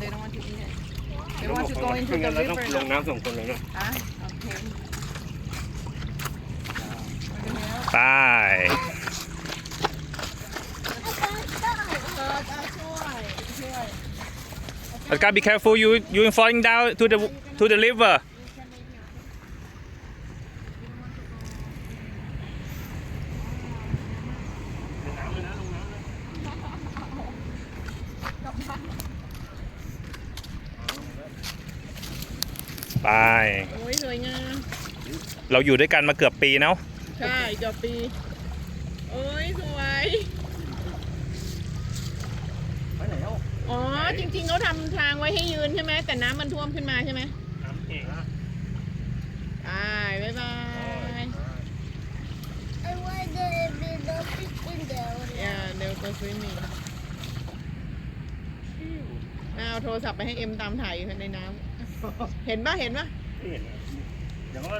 they don't want to eat it they want to go into the เราต้อง river ลงน้ำสองคนเลยนะ อ่ะโอเค ไป เออจะช่วยช่วย But gotta be careful you you falling down to the to the river ไป โอ้ยสวยงาม เราอยู่ด้วยกันมาเกือบปีเนาะใช่เกือบปี โอ้ยสวย ไปไหนเอ้าอ๋อ จริงๆเขาทำทางไว้ให้ยืนใช่ไหม แต่น้ำมันท่วมขึ้นมาใช่ไหมน้ำเก่งนะบายบ๊ายบาย I want the little fish in there. อย่าเดี๋ยวก็ซื้อมีเอาโทรศัพท์ไปให้เอ็มตามถ่ายอยู่ในน้ำ เห็นปะเห็นปะ ไม่เห็นนะเดี๋ยวว่า